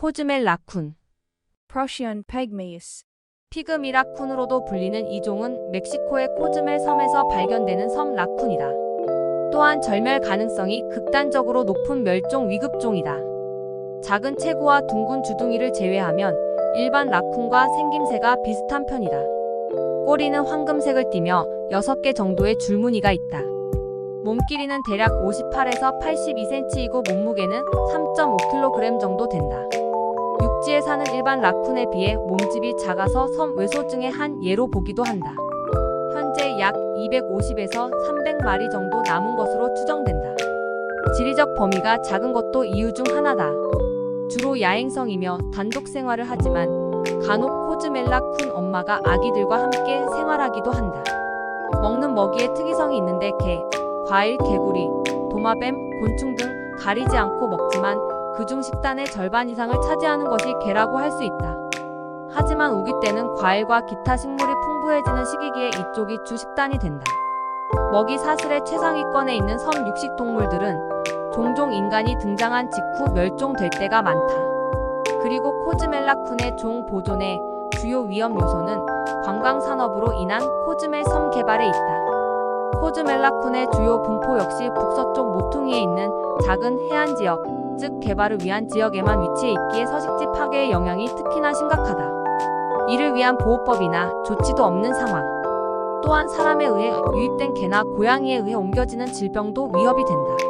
코즈멜 라쿤. Procyon pygmaeus. 피그미 라쿤으로도 불리는 이 종은 멕시코의 코즈멜 섬에서 발견되는 섬 라쿤이다. 또한 절멸 가능성이 극단적으로 높은 멸종 위급종이다. 작은 체구와 둥근 주둥이를 제외하면 일반 라쿤과 생김새가 비슷한 편이다. 꼬리는 황금색을 띠며 6개 정도의 줄무늬가 있다. 몸 길이는 대략 58에서 82cm이고 몸무게는 3.5kg 정도 된다. 사는 일반 라쿤에 비해 몸집이 작아서 섬 외소증의 한 예로 보기도 한다. 현재 약 250에서 300마리 정도 남은 것으로 추정된다. 지리적 범위가 작은 것도 이유 중 하나다. 주로 야행성이며 단독 생활을 하지만 간혹 코즈멜라 쿤 엄마가 아기들과 함께 생활하기도 한다. 먹는 먹이에 특이성이 있는데 개, 과일, 개구리, 도마뱀, 곤충 등 가리지 않고 먹지만 그중 식단의 절반 이상을 차지하는 것이 개라고 할 수 있다. 하지만 우기 때는 과일과 기타 식물이 풍부해지는 시기기에 이쪽이 주 식단이 된다. 먹이 사슬의 최상위권에 있는 섬 육식 동물들은 종종 인간이 등장한 직후 멸종될 때가 많다. 그리고 코즈멜라쿤의 종 보존의 주요 위험 요소는 관광 산업으로 인한 코즈멜 섬 개발에 있다. 코즈멜라쿤의 주요 분포 역시 북서쪽 모퉁이에 있는 작은 해안 지역, 즉 개발을 위한 지역에만 위치해 있기에 서식지 파괴의 영향이 특히나 심각하다. 이를 위한 보호법이나 조치도 없는 상황. 또한 사람에 의해 유입된 개나 고양이에 의해 옮겨지는 질병도 위협이 된다.